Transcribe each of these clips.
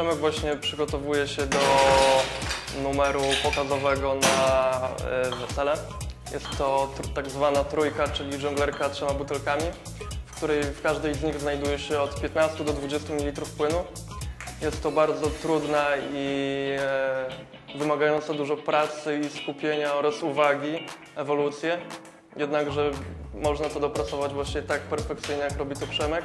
Przemek właśnie przygotowuje się do numeru pokazowego na e, wesele. Jest to tak zwana trójka, czyli żonglerka trzema butelkami, w której w każdej z nich znajduje się od 15 do 20 ml płynu. Jest to bardzo trudna i e, wymagająca dużo pracy i skupienia oraz uwagi ewolucję. Jednakże można to dopracować właśnie tak perfekcyjnie, jak robi to Przemek.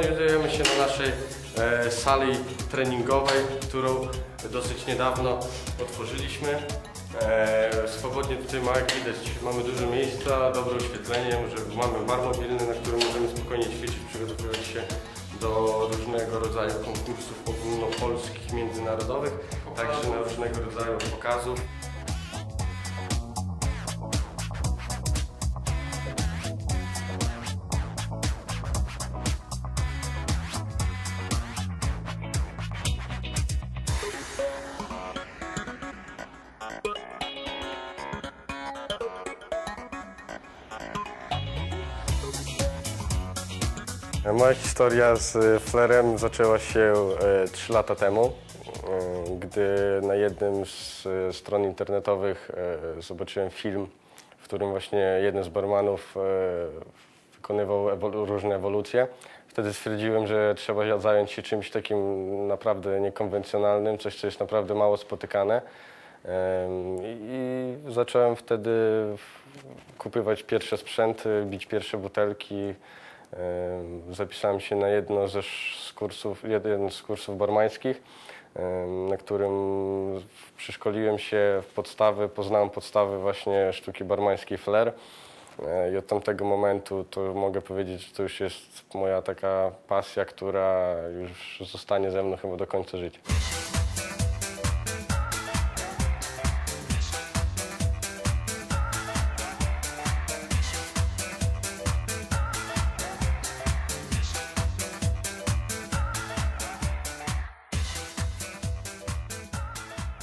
Znajdujemy się na naszej e, sali treningowej, którą dosyć niedawno otworzyliśmy. E, swobodnie tutaj ma, jak widać, mamy dużo miejsca, dobre oświetlenie, że mamy bar mobilny, na którym możemy spokojnie ćwiczyć, przygotowywać się do różnego rodzaju konkursów ogólnopolskich, międzynarodowych, także na różnego rodzaju pokazów. Moja historia z e, flerem zaczęła się 3 lata temu, e, gdy na jednym z stron internetowych zobaczyłem film, w którym właśnie jeden z barmanów wykonywał różne ewolucje. Wtedy stwierdziłem, że trzeba zająć się czymś takim naprawdę niekonwencjonalnym, coś, co jest naprawdę mało spotykane. I zacząłem wtedy kupywać pierwsze sprzęty, bić pierwsze butelki. Em, Zapisałem się na jedno ze z kursów, jeden z kursów barmańskich, na którym przeszkoliłem się w podstawy, poznałem podstawy właśnie sztuki barmańskiej flair. E, I od tamtego momentu to mogę powiedzieć, że to już jest moja taka pasja, która już zostanie ze mną chyba do końca życia.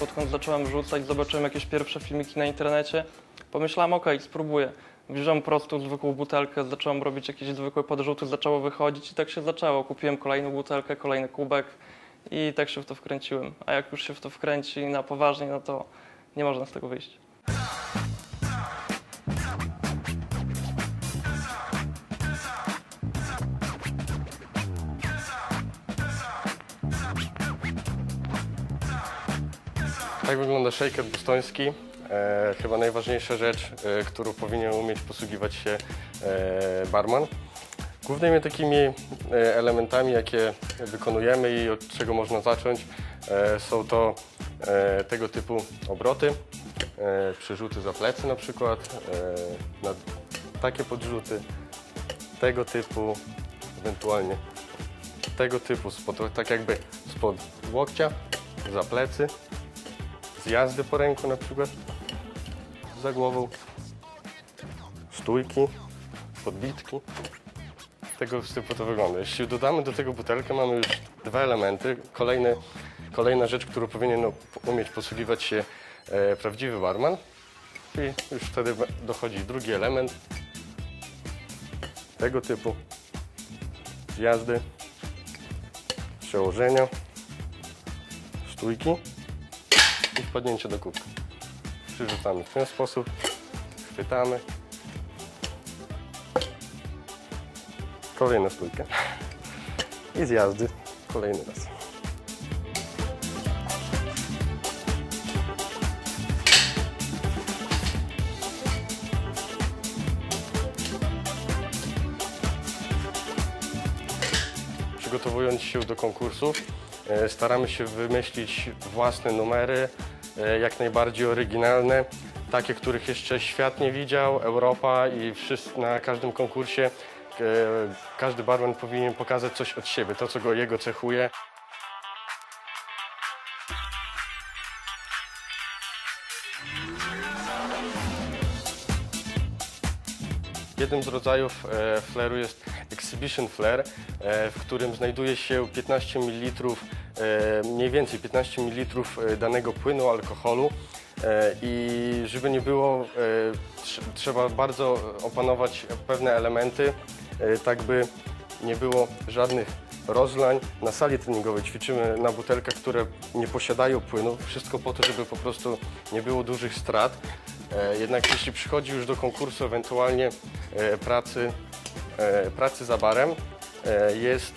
Odkąd zacząłem rzucać, zobaczyłem jakieś pierwsze filmiki na internecie. Pomyślałem, okej, spróbuję. Wziąłem prostą, zwykłą butelkę, zacząłem robić jakieś zwykłe podrzuty, zaczęło wychodzić i tak się zaczęło. Kupiłem kolejną butelkę, kolejny kubek i tak się w to wkręciłem. A jak już się w to wkręci na poważnie, no to nie można z tego wyjść. Tak wygląda shaker bostoński. E, chyba najważniejsza rzecz, e, którą powinien umieć posługiwać się e, barman. Głównymi takimi e, elementami, jakie wykonujemy i od czego można zacząć, e, są to e, tego typu obroty, przerzuty za plecy na przykład, na takie podrzuty, tego typu, ewentualnie tego typu, spod, tak jakby spod łokcia, za plecy, zjazdy po ręku na przykład, za głową, stójki, podbitki. Tego typu to wygląda. Jeśli dodamy do tego butelkę, mamy już dwa elementy. Kolejny, kolejna rzecz, którą powinien umieć posługiwać się e, prawdziwy barman. I już wtedy dochodzi drugi element tego typu zjazdy, przełożenia, stójki i wpadnięcie do kubka. Przyrzucamy w ten sposób, chwytamy. Kolejna stójka. I zjazdy kolejny raz. Przygotowując się do konkursów, e, staramy się wymyślić własne numery, jak najbardziej oryginalne, takie, których jeszcze świat nie widział, Europa i wszyscy, na każdym konkursie e, każdy barman powinien pokazać coś od siebie, to co go jego cechuje. Jednym z rodzajów e, flare'u jest Exhibition Flare, e, w którym znajduje się 15 ml e, mniej więcej 15 ml danego płynu, alkoholu e, i żeby nie było, e, tr- trzeba bardzo opanować pewne elementy, e, tak by nie było żadnych rozlań. Na sali treningowej ćwiczymy na butelkach, które nie posiadają płynu. Wszystko po to, żeby po prostu nie było dużych strat. E, Jednak jeśli przychodzi już do konkursu, ewentualnie e, pracy, e, pracy za barem, e, jest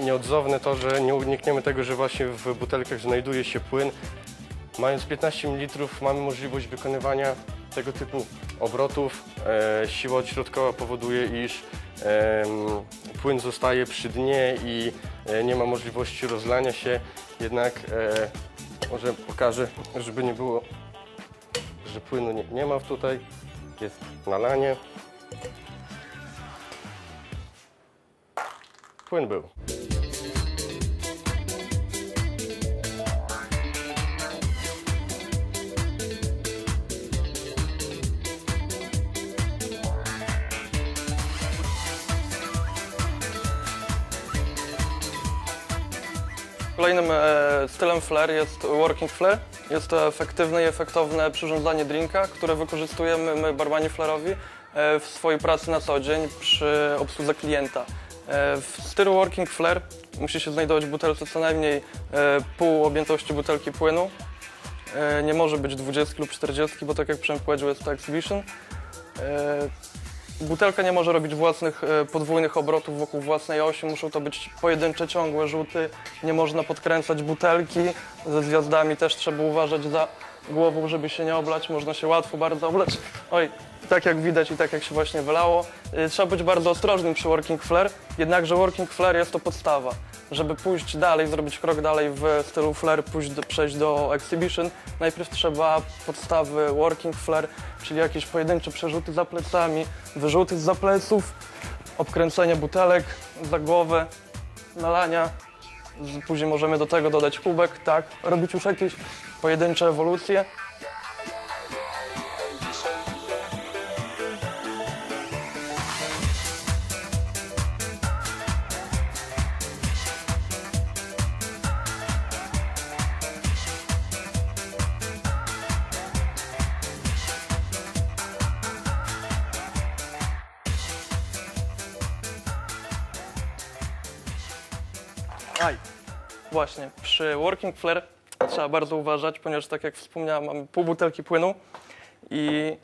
nieodzowne to, że nie unikniemy tego, że właśnie w butelkach znajduje się płyn. Mając 15 ml mamy możliwość wykonywania tego typu obrotów. E, siła odśrodkowa powoduje, iż em, płyn zostaje przy dnie i e, nie ma możliwości rozlania się. Jednak e, może pokażę, żeby nie było, że płynu nie, nie ma tutaj. Jest nalanie. Płyn był. Kolejnym e, stylem flair jest working flair. Jest to efektywne i efektowne przyrządzanie drinka, które wykorzystujemy my, barmani flarowi, e, w swojej pracy na co dzień przy obsłudze klienta. E, w stylu working flair musi się znajdować w butelce co najmniej e, pół objętości butelki płynu. E, nie może być 20 lub 40, bo tak jak Przemek powiedział, jest to exhibition. Butelka nie może robić własnych e, podwójnych obrotów wokół własnej osi, muszą to być pojedyncze, ciągłe rzuty. Nie można podkręcać butelki. Ze zjazdami też trzeba uważać za głową, żeby się nie oblać. Można się łatwo bardzo oblać. Oj, tak jak widać i tak jak się właśnie wylało. E, Trzeba być bardzo ostrożnym przy working flare, jednakże working flare jest to podstawa. Żeby pójść dalej, zrobić krok dalej w stylu flare, pójść przejść do exhibition, najpierw trzeba podstawy working flare, czyli jakieś pojedyncze przerzuty za plecami, wyrzuty z pleców, obkręcenie butelek za głowę, nalania. Później możemy do tego dodać kubek, tak, robić już jakieś pojedyncze ewolucje. Aj, właśnie, przy working flare trzeba bardzo uważać, ponieważ tak jak wspomniałem, mamy pół butelki płynu i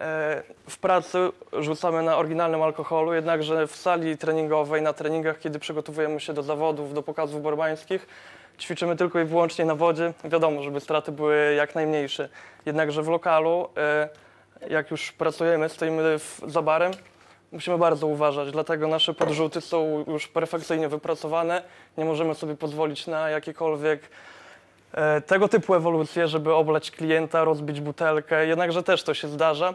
e, w pracy rzucamy na oryginalnym alkoholu, jednakże w sali treningowej, na treningach, kiedy przygotowujemy się do zawodów, do pokazów barmańskich, ćwiczymy tylko i wyłącznie na wodzie. Wiadomo, żeby straty były jak najmniejsze. Jednakże w lokalu, e, jak już pracujemy, stoimy w, za barem, Musimy bardzo uważać, dlatego nasze podrzuty są już perfekcyjnie wypracowane. Nie możemy sobie pozwolić na jakiekolwiek e, tego typu ewolucje, żeby oblać klienta, rozbić butelkę. Jednakże też to się zdarza,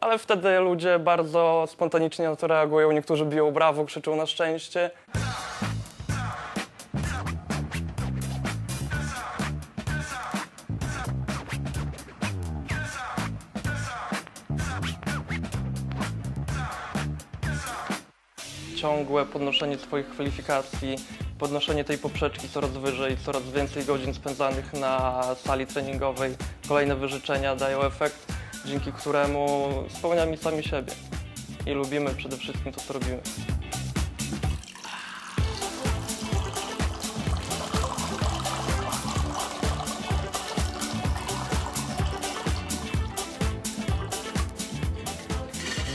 ale wtedy ludzie bardzo spontanicznie na to reagują. Niektórzy biją brawo, krzyczą na szczęście. Ciągłe podnoszenie swoich kwalifikacji, podnoszenie tej poprzeczki coraz wyżej, coraz więcej godzin spędzanych na sali treningowej, kolejne wyżyczenia dają efekt, dzięki któremu spełniamy sami siebie i lubimy przede wszystkim to, co robimy.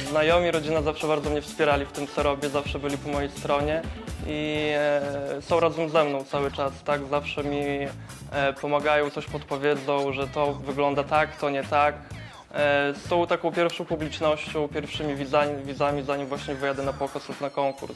Znajomi, rodzina zawsze bardzo mnie wspierali w tym, co robię, zawsze byli po mojej stronie i e, są razem ze mną cały czas, tak? Zawsze mi e, pomagają, coś podpowiedzą, że to wygląda tak, to nie tak. E, są taką pierwszą publicznością, pierwszymi widzami, widzami, zanim właśnie wyjadę na pokaz lub na konkurs.